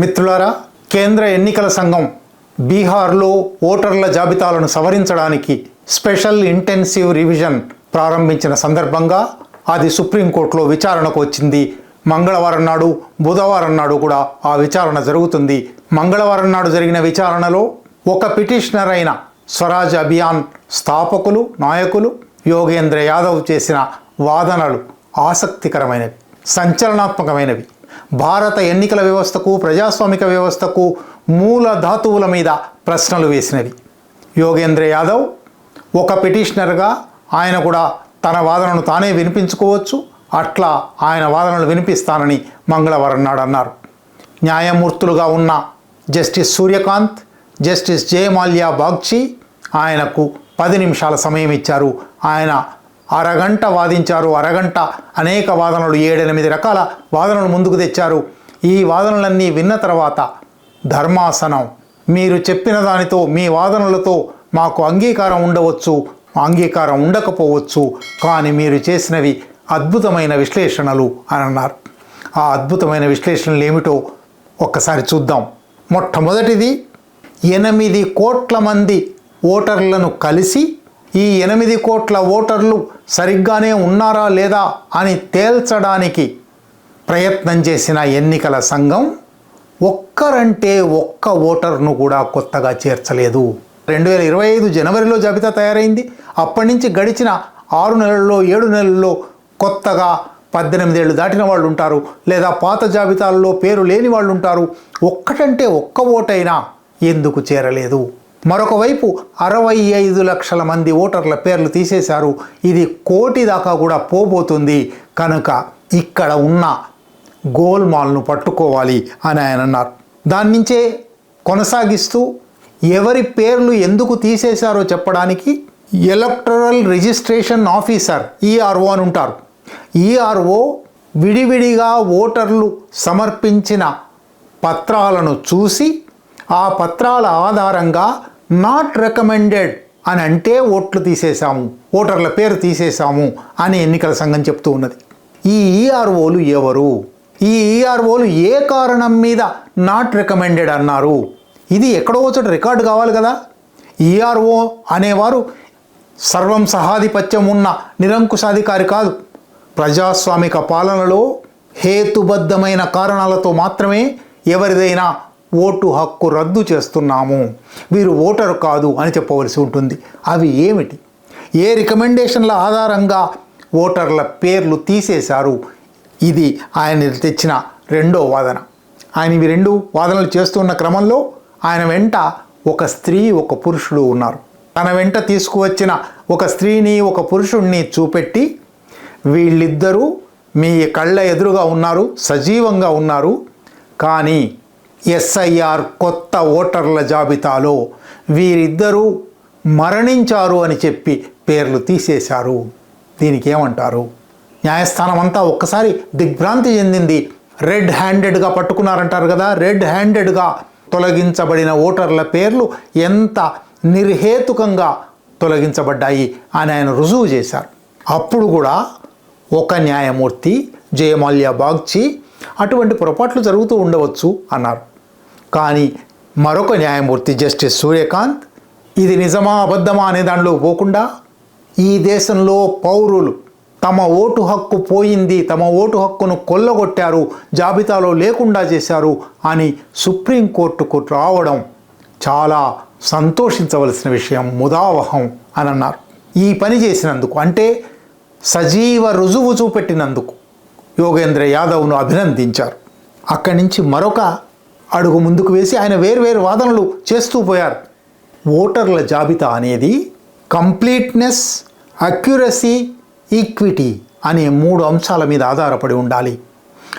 మిత్రులారా కేంద్ర ఎన్నికల సంఘం బీహార్లో ఓటర్ల జాబితాలను సవరించడానికి స్పెషల్ ఇంటెన్సివ్ రివిజన్ ప్రారంభించిన సందర్భంగా అది సుప్రీంకోర్టులో విచారణకు వచ్చింది. మంగళవారం నాడు బుధవారం నాడు కూడా ఆ విచారణ జరుగుతుంది. మంగళవారం నాడు జరిగిన విచారణలో ఒక పిటిషనర్ అయిన స్వరాజ్ అభియాన్ స్థాపకులు నాయకులు యోగేంద్ర యాదవ్ చేసిన వాదనలు ఆసక్తికరమైనవి సంచలనాత్మకమైనవి. భారత ఎన్నికల వ్యవస్థకు ప్రజాస్వామిక వ్యవస్థకు మూల ధాతువుల మీద ప్రశ్నలు వేసినవి. యోగేంద్ర యాదవ్ ఒక పిటిషనర్గా ఆయన కూడా తన వాదనను తానే వినిపించుకోవచ్చు. అట్లా ఆయన వాదనలు వినిపిస్తానని మంగళవారం నాడు అన్నారు. న్యాయమూర్తులుగా ఉన్న జస్టిస్ సూర్యకాంత్ జస్టిస్ జయమాల్యా బాగ్చి ఆయనకు పది నిమిషాల సమయం ఇచ్చారు. ఆయన అరగంట వాదించారు. అరగంట అనేక వాదనలు ఏడెనిమిది రకాల వాదనలు ముందుకు తెచ్చారు. ఈ వాదనలన్నీ విన్న తర్వాత ధర్మాసనం. మీరు చెప్పిన దానితో మీ వాదనలతో మాకు అంగీకారం ఉండవచ్చు. అంగీకారం ఉండకపోవచ్చు. కానీ మీరు చేసినవి అద్భుతమైన విశ్లేషణలు అని అన్నారు. ఆ అద్భుతమైన విశ్లేషణలు ఏమిటో ఒక్కసారి చూద్దాం. మొట్టమొదటిది ఎనిమిది కోట్ల మంది ఓటర్లను కలిసి ఈ ఎనిమిది కోట్ల ఓటర్లు సరిగ్గానే ఉన్నారా లేదా అని తేల్చడానికి ప్రయత్నం చేసిన ఎన్నికల సంఘం ఒక్కరంటే ఒక్క ఓటర్ను కూడా కొత్తగా చేర్చలేదు. రెండు వేల ఇరవై ఐదు జనవరిలో జాబితా తయారైంది. అప్పటి నుంచి గడిచిన ఆరు నెలల్లో ఏడు నెలల్లో కొత్తగా పద్దెనిమిదేళ్ళు దాటిన వాళ్ళు ఉంటారు లేదా పాత జాబితాల్లో పేరు లేని వాళ్ళు ఉంటారు. ఒక్కటంటే ఒక్క ఓటైనా ఎందుకు చేరలేదు? మరొక వైపు అరవై ఐదు లక్షల మంది ఓటర్ల పేర్లు తీసేశారు. ఇది కోటి దాకా కూడా పోబోతుంది. కనుక ఇక్కడ ఉన్న గోల్మాల్ను పట్టుకోవాలి అని ఆయన అన్నారు. దాని నుంచే కొనసాగిస్తూ ఎవరి పేర్లు ఎందుకు తీసేశారో చెప్పడానికి ఎలక్టరల్ రిజిస్ట్రేషన్ ఆఫీసర్ ఈఆర్ఓ అని ఉంటారు. ఈఆర్ఓ విడివిడిగా ఓటర్లు సమర్పించిన పత్రాలను చూసి ఆ పత్రాల ఆధారంగా నాట్ రికమెండెడ్ అని అంటే ఓట్లు తీసేశాము ఓటర్ల పేరు తీసేశాము అని ఎన్నికల సంఘం చెప్తూ ఉన్నది. ఈ ఈఆర్ఓలు ఎవరు? ఈ ఈఆర్ఓలు ఏ కారణం మీద నాట్ రికమెండెడ్ అన్నారు? ఇది ఎక్కడో చోట రికార్డు కావాలి కదా? ఈఆర్ఓ అనేవారు సర్వం సహాధిపత్యం ఉన్న నిరంకుశాధికారి కాదు. ప్రజాస్వామిక పాలనలో హేతుబద్ధమైన కారణాలతో మాత్రమే ఎవరిదైనా ఓటు హక్కు రద్దు చేస్తున్నాము. వీరు ఓటరు కాదు అని చెప్పవలసి ఉంటుంది. అవి ఏమిటి? ఏ రికమెండేషన్ల ఆధారంగా ఓటర్ల పేర్లు తీసేశారు? ఇది ఆయన తెచ్చిన రెండో వాదన. ఆయన ఇవి రెండు వాదనలు చేస్తున్న క్రమంలో ఆయన వెంట ఒక స్త్రీ ఒక పురుషుడు ఉన్నారు. తన వెంట తీసుకువచ్చిన ఒక స్త్రీని ఒక పురుషుణ్ణి చూపెట్టి వీళ్ళిద్దరూ మీ కళ్ళ ఎదురుగా ఉన్నారు సజీవంగా ఉన్నారు. కానీ ఎస్ఐఆర్ కొత్త ఓటర్ల జాబితాలో వీరిద్దరూ మరణించారు అని చెప్పి పేర్లు తీసేశారు. దీనికి ఏమంటారు న్యాయస్థానం అంతా ఒక్కసారి దిగ్భ్రాంతి చెందింది. రెడ్ హ్యాండెడ్గా పట్టుకున్నారంటారు కదా రెడ్ హ్యాండెడ్గా తొలగించబడిన ఓటర్ల పేర్లు ఎంత నిర్హేతుకంగా తొలగించబడ్డాయి అని ఆయన రుజువు చేశారు. అప్పుడు కూడా ఒక న్యాయమూర్తి జయమాల్యా బాగ్చి అటువంటి పొరపాట్లు జరుగుతూ ఉండవచ్చు అన్నారు. కానీ మరొక న్యాయమూర్తి జస్టిస్ సూర్యకాంత్ ఇది నిజమా అబద్ధమా అనే దానిలో పోకుండా ఈ దేశంలో పౌరులు తమ ఓటు హక్కు పోయింది తమ ఓటు హక్కును కొల్లగొట్టారు జాబితాలో లేకుండా చేశారు అని సుప్రీంకోర్టుకు రావడం చాలా సంతోషించవలసిన విషయం ముదావహం అని అన్నారు. ఈ పని చేసినందుకు అంటే సజీవ రుజువు చూపెట్టినందుకు. యోగేంద్ర యాదవ్ను అభినందించారు. అక్కడి నుంచి మరొక అడుగు ముందుకు వేసి ఆయన వేర్వేరు వాదనలు చేస్తూ పోయారు. ఓటర్ల జాబితా అనేది కంప్లీట్నెస్ అక్యురసీ ఈక్విటీ అనే మూడు అంశాల మీద ఆధారపడి ఉండాలి.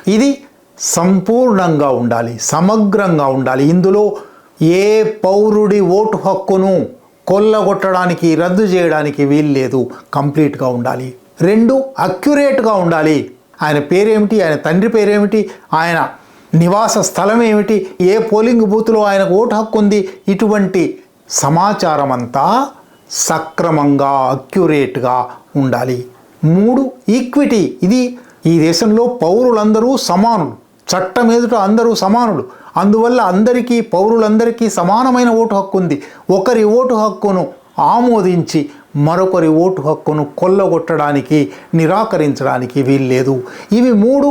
ఇది సంపూర్ణంగా ఉండాలి సమగ్రంగా ఉండాలి. ఇందులో ఏ పౌరుడి ఓటు హక్కును కొల్లగొట్టడానికి రద్దు చేయడానికి వీల్లేదు. కంప్లీట్గా ఉండాలి. రెండు అక్యురేట్గా ఉండాలి. ఆయన పేరేమిటి? ఆయన తండ్రి పేరేమిటి? ఆయన నివాస స్థలం ఏమిటి? ఏ పోలింగ్ బూత్లో ఆయనకు ఓటు హక్కు ఉంది? ఇటువంటి సమాచారం అంతా సక్రమంగా అక్యురేట్గా ఉండాలి. మూడు ఈక్విటీ. ఇది ఈ దేశంలో పౌరులందరూ సమానులు. చట్టం ఎదుట అందరూ సమానులు. అందువల్ల అందరికీ పౌరులందరికీ సమానమైన ఓటు హక్కు ఉంది. ఒకరి ఓటు హక్కును ఆమోదించి మరొకరి ఓటు హక్కును కొల్లగొట్టడానికి నిరాకరించడానికి వీల్లేదు. ఇవి మూడు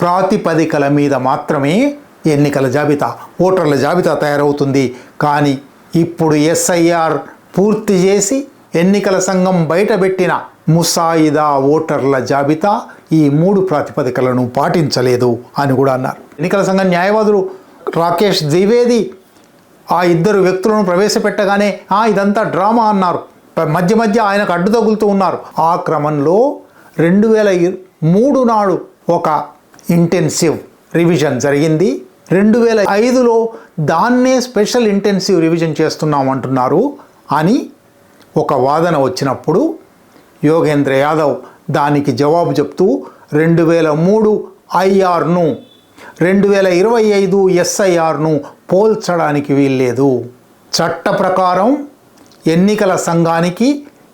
ప్రాతిపదికల మీద మాత్రమే ఎన్నికల జాబితా ఓటర్ల జాబితా తయారవుతుంది. కానీ ఇప్పుడు ఎస్ఐఆర్ పూర్తి చేసి ఎన్నికల సంఘం బయటపెట్టిన ముసాయిదా ఓటర్ల జాబితా ఈ మూడు ప్రాతిపదికలను పాటించలేదు అని కూడా అన్నారు. ఎన్నికల సంఘం న్యాయవాదులు రాకేష్ ద్వివేది ఆ ఇద్దరు వ్యక్తులను ప్రవేశపెట్టగానే "ఆ, ఇదంతా డ్రామా అన్నారు. మధ్య మధ్య ఆయనకు అడ్డు తగులుతూ ఉన్నారు. ఆ క్రమంలో రెండు వేల మూడు నాడు ఒక ఇంటెన్సివ్ రివిజన్ జరిగింది. రెండు వేల ఐదులో దాన్నే స్పెషల్ ఇంటెన్సివ్ రివిజన్ చేస్తున్నాం అంటున్నారు అని ఒక వాదన వచ్చినప్పుడు యోగేంద్ర యాదవ్ దానికి జవాబు చెప్తూ రెండు వేల మూడు ఐఆర్ను రెండు వేల ఇరవై ఐదు ఎస్ఐఆర్ను పోల్చడానికి వీల్లేదు. చట్ట ప్రకారం ఎన్నికల సంఘానికి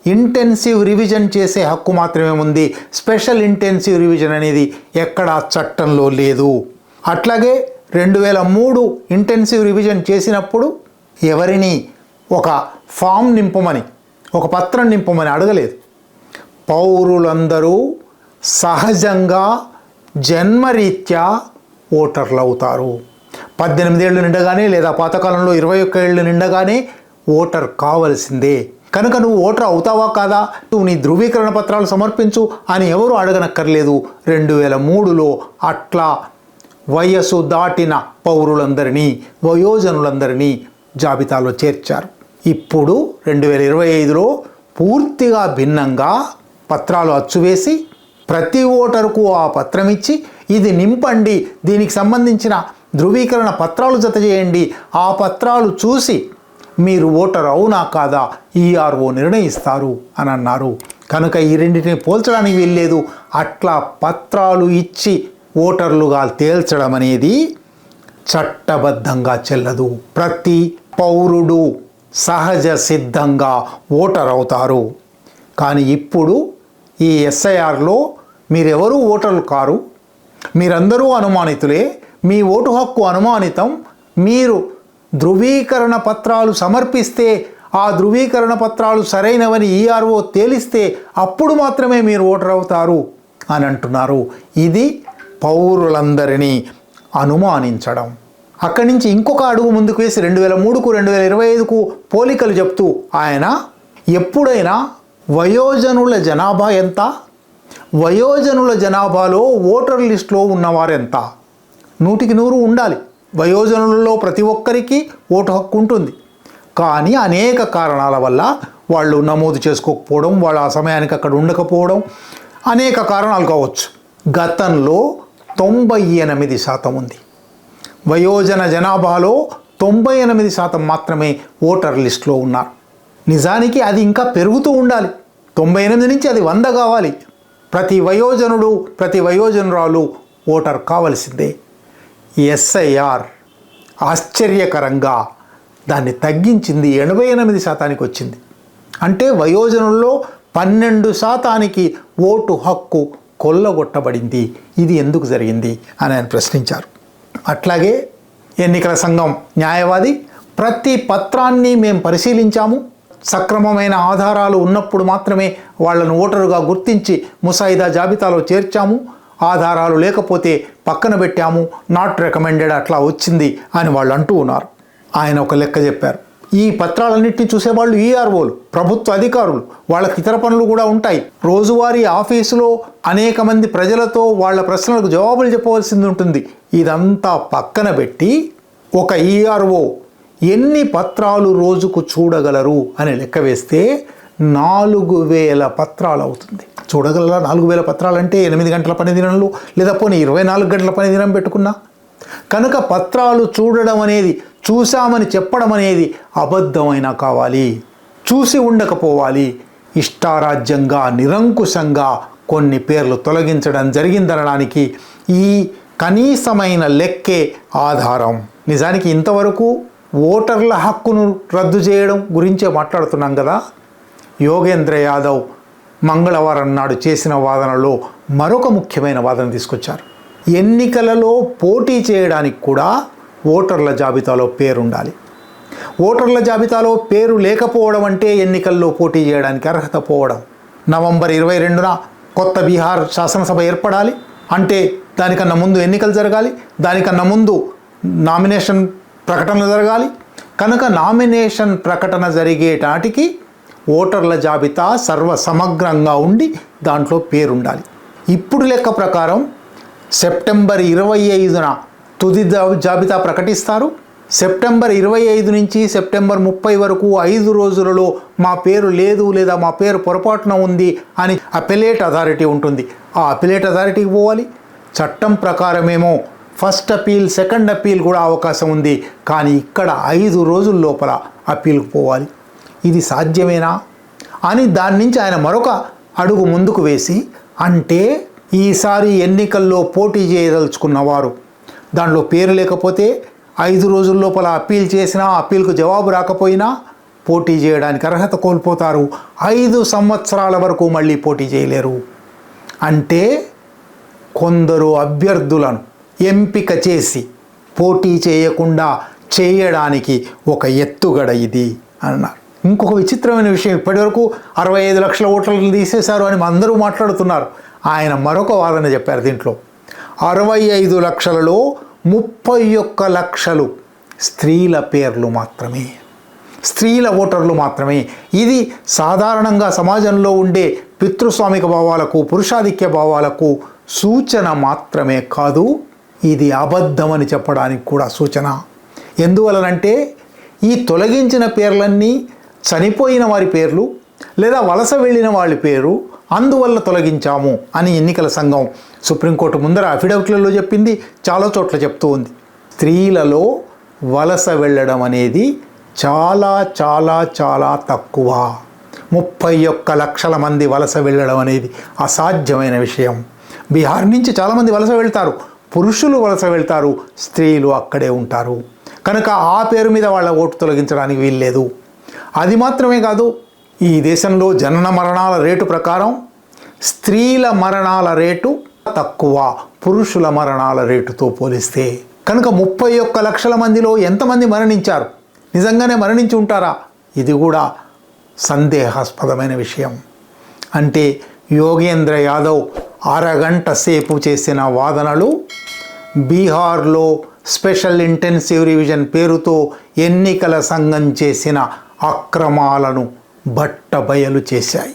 ఇంటెన్సివ్ రివిజన్ చేసే హక్కు మాత్రమే ఉంది. స్పెషల్ ఇంటెన్సివ్ రివిజన్ అనేది ఎక్కడా చట్టంలో లేదు. అట్లాగే రెండు వేల మూడు ఇంటెన్సివ్ రివిజన్ చేసినప్పుడు ఎవరిని? ఒక ఫామ్ నింపమని ఒక పత్రం నింపమని అడగలేదు. పౌరులందరూ సహజంగా జన్మరీత్యా ఓటర్లు అవుతారు పద్దెనిమిదేళ్ళు నిండగానే లేదా పాతకాలంలో ఇరవై ఒక్క ఏళ్ళు నిండగానే ఓటర్ కావలసిందే. కనుక నువ్వు ఓటర్ అవుతావా కాదా? నువ్వు నీ ధృవీకరణ పత్రాలు సమర్పించు అని ఎవరు అడగనక్కర్లేదు. రెండు వేల మూడులో అట్లా వయస్సు దాటిన పౌరులందరినీ వయోజనులందరినీ జాబితాలో చేర్చారు. ఇప్పుడు రెండు వేల ఇరవై ఐదులో పూర్తిగా భిన్నంగా పత్రాలు అచ్చువేసి ప్రతి ఓటరుకు ఆ పత్రం ఇచ్చి ఇది నింపండి దీనికి సంబంధించిన ధృవీకరణ పత్రాలు జత చేయండి ఆ పత్రాలు చూసి మీరు ఓటర్ అవునా కాదా? ఈఆర్ఓ నిర్ణయిస్తారు అని అన్నారు. కనుక ఈ రెండింటిని పోల్చడానికి వీల్లేదు. అట్లా పత్రాలు ఇచ్చి ఓటర్లుగా తేల్చడం అనేది చట్టబద్ధంగా చెల్లదు. ప్రతి పౌరుడు సహజ సిద్ధంగా ఓటర్ అవుతారు. కానీ ఇప్పుడు ఈ ఎస్ఐఆర్లో మీరెవరూ ఓటర్లు కారు? మీరందరూ అనుమానితులే. మీ ఓటు హక్కు అనుమానితం. మీరు ధృవీకరణ పత్రాలు సమర్పిస్తే ఆ ధృవీకరణ పత్రాలు సరైనవని ఈఆర్ఓ తేలిస్తే అప్పుడు మాత్రమే మీరు ఓటర్ అవుతారు అని అంటున్నారు. ఇది పౌరులందరినీ అనుమానించడం. అక్కడి నుంచి ఇంకొక అడుగు ముందుకు వేసి రెండు వేల మూడుకు రెండు వేల ఇరవై ఐదుకు పోలికలు చెప్తూ ఆయన ఎప్పుడైనా వయోజనుల జనాభా ఎంత? వయోజనుల జనాభాలో ఓటర్ లిస్టులో ఉన్నవారెంత నూటికి నూరు ఉండాలి. వయోజనులలో ప్రతి ఒక్కరికి ఓటు హక్కు ఉంటుంది. కానీ అనేక కారణాల వల్ల వాళ్ళు నమోదు చేసుకోకపోవడం వాళ్ళు ఆ సమయానికి అక్కడ ఉండకపోవడం అనేక కారణాలు కావచ్చు. గతంలో తొంభై ఎనిమిది శాతం ఉంది. వయోజన జనాభాలో తొంభై ఎనిమిది శాతం మాత్రమే ఓటర్ లిస్టులో ఉన్నారు. నిజానికి అది ఇంకా పెరుగుతూ ఉండాలి. తొంభై ఎనిమిది నుంచి అది వంద కావాలి. ప్రతి వయోజనుడు ప్రతి వయోజనురాలు ఓటర్ కావలసిందే. ఎస్ఐఆర్ ఆశ్చర్యకరంగా దాన్ని తగ్గించింది ఎనభై ఎనిమిది శాతానికి వచ్చింది. అంటే వయోజనుల్లో పన్నెండు శాతానికి ఓటు హక్కు కొల్లగొట్టబడింది. ఇది ఎందుకు జరిగింది అని ఆయన ప్రశ్నించారు. అట్లాగే ఎన్నికల సంఘం న్యాయవాది ప్రతి పత్రాన్ని మేము పరిశీలించాము. సక్రమమైన ఆధారాలు ఉన్నప్పుడు మాత్రమే వాళ్ళను ఓటరుగా గుర్తించి ముసాయిదా జాబితాలో చేర్చాము. ఆధారాలు లేకపోతే పక్కన పెట్టాము నాట్ రికమెండెడ్ అట్లా వచ్చింది అని వాళ్ళు అంటూ ఉన్నారు. ఆయన ఒక లెక్క చెప్పారు. ఈ పత్రాలన్నింటినీ చూసేవాళ్ళు ఈఆర్ఓలు ప్రభుత్వ అధికారులు. వాళ్ళకి ఇతర పనులు కూడా ఉంటాయి. రోజువారీ ఆఫీసులో అనేక మంది ప్రజలతో వాళ్ళ ప్రశ్నలకు జవాబులు చెప్పవలసింది ఉంటుంది. ఇదంతా పక్కన పెట్టి ఒక ఈఆర్ఓ ఎన్ని పత్రాలు రోజుకు చూడగలరు అని లెక్క వేస్తే నాలుగు వేల పత్రాలు అవుతుంది. చూడగలరా? నాలుగు వేల పత్రాలంటే ఎనిమిది గంటల పని దినంలో లేదా పోనీ ఇరవై నాలుగు గంటల పని దినం పెట్టుకున్నా? కనుక పత్రాలు చూడడం అనేది చూశామని చెప్పడం అనేది అబద్ధమైనా కావాలి. చూసి ఉండకపోవాలి. ఇష్టారాజ్యంగా నిరంకుశంగా కొన్ని పేర్లు తొలగించడం జరిగిందనడానికి ఈ కనీసమైన లెక్కే ఆధారం. నిజానికి ఇంతవరకు ఓటర్ల హక్కును రద్దు చేయడం గురించే మాట్లాడుతున్నాం కదా? యోగేంద్ర యాదవ్ మంగళవారం నాడు చేసిన వాదనలో మరొక ముఖ్యమైన వాదన తీసుకొచ్చారు. ఎన్నికలలో పోటీ చేయడానికి కూడా ఓటర్ల జాబితాలో పేరుండాలి. ఓటర్ల జాబితాలో పేరు లేకపోవడం అంటే ఎన్నికల్లో పోటీ చేయడానికి అర్హత పోవడం. నవంబర్ ఇరవై రెండున కొత్త బీహార్ శాసనసభ ఏర్పడాలి. అంటే దానికన్నా ముందు ఎన్నికలు జరగాలి. దానికన్నా ముందు నామినేషన్ ప్రకటన జరగాలి. కనుక నామినేషన్ ప్రకటన జరిగేటాటికి ఓటర్ల జాబితా సర్వ సమగ్రంగా ఉండి దాంట్లో పేరుండాలి. ఇప్పుడు లెక్క ప్రకారం సెప్టెంబర్ ఇరవై ఐదున తుది జాబితా ప్రకటిస్తారు. సెప్టెంబర్ ఇరవై ఐదు నుంచి సెప్టెంబర్ ముప్పై వరకు ఐదు రోజులలో మా పేరు లేదు లేదా మా పేరు పొరపాటున ఉంది అని అపెలేట్ అథారిటీ ఉంటుంది. ఆ అపిలేట్ అథారిటీకి పోవాలి. చట్టం ప్రకారమేమో ఫస్ట్ అపీల్ సెకండ్ అపీల్ కూడా అవకాశం ఉంది. కానీ ఇక్కడ ఐదు రోజుల లోపల అప్పీల్కి పోవాలి. ఇది సాధ్యమేనా? అని దాని నుంచి ఆయన మరొక అడుగు ముందుకు వేసి అంటే ఈసారి ఎన్నికల్లో పోటీ చేయదలుచుకున్నవారు దానిలో దాంట్లో పేరు లేకపోతే ఐదు రోజుల లోపల అప్పీల్ చేసినా అప్పీల్కు జవాబు రాకపోయినా పోటీ చేయడానికి అర్హత కోల్పోతారు. ఐదు సంవత్సరాల వరకు మళ్ళీ పోటీ చేయలేరు. అంటే కొందరు అభ్యర్థులను ఎంపిక చేసి పోటీ చేయకుండా చేయడానికి ఒక ఎత్తుగడ ఇది అన్నారు. ఇంకొక విచిత్రమైన విషయం. ఇప్పటివరకు అరవై ఐదు లక్షల ఓట్లను తీసేశారు అని అందరూ మాట్లాడుతున్నారు. ఆయన మరొక వాదన చెప్పారు దీంట్లో. అరవై ఐదు లక్షలలో ముప్పై ఒక్క లక్షలు స్త్రీల పేర్లు మాత్రమే. స్త్రీల ఓటర్లు మాత్రమే. ఇది సాధారణంగా సమాజంలో ఉండే పితృస్వామిక భావాలకు పురుషాధిక్య భావాలకు సూచన మాత్రమే కాదు ఇది అబద్ధమని చెప్పడానికి కూడా సూచన. ఎందువలనంటే ఈ తొలగించిన పేర్లన్నీ చనిపోయిన వారి పేర్లు లేదా వలస వెళ్ళిన వాళ్ళ పేరు అందువల్ల తొలగించాము అని ఎన్నికల సంఘం సుప్రీంకోర్టు ముందర అఫిడవిట్లలో చెప్పింది చాలా చోట్ల చెప్తూ ఉంది. స్త్రీలలో వలస వెళ్ళడం అనేది చాలా చాలా చాలా తక్కువ. ముప్పై ఒక్క లక్షల మంది వలస వెళ్ళడం అనేది అసాధ్యమైన విషయం. బీహార్ నుంచి చాలామంది వలస వెళ్తారు. పురుషులు వలస వెళ్తారు స్త్రీలు అక్కడే ఉంటారు. కనుక ఆ పేరు మీద వాళ్ళ ఓటు తొలగించడానికి వీల్లేదు. అది మాత్రమే కాదు ఈ దేశంలో జనన మరణాల రేటు ప్రకారం స్త్రీల మరణాల రేటు తక్కువ పురుషుల మరణాల రేటుతో పోలిస్తే. కనుక ముప్పై ఒక్క లక్షల మందిలో ఎంతమంది మరణించారు? నిజంగానే మరణించి ఉంటారా? ఇది కూడా సందేహాస్పదమైన విషయం. అంటే యోగేంద్ర యాదవ్ అరగంట సేపు చేసిన వాదనలు బీహార్లో స్పెషల్ ఇంటెన్సివ్ రివిజన్ పేరుతో ఎన్నికల సంఘం చేసిన అక్రమాలను బట్టబయలు చేశాయి.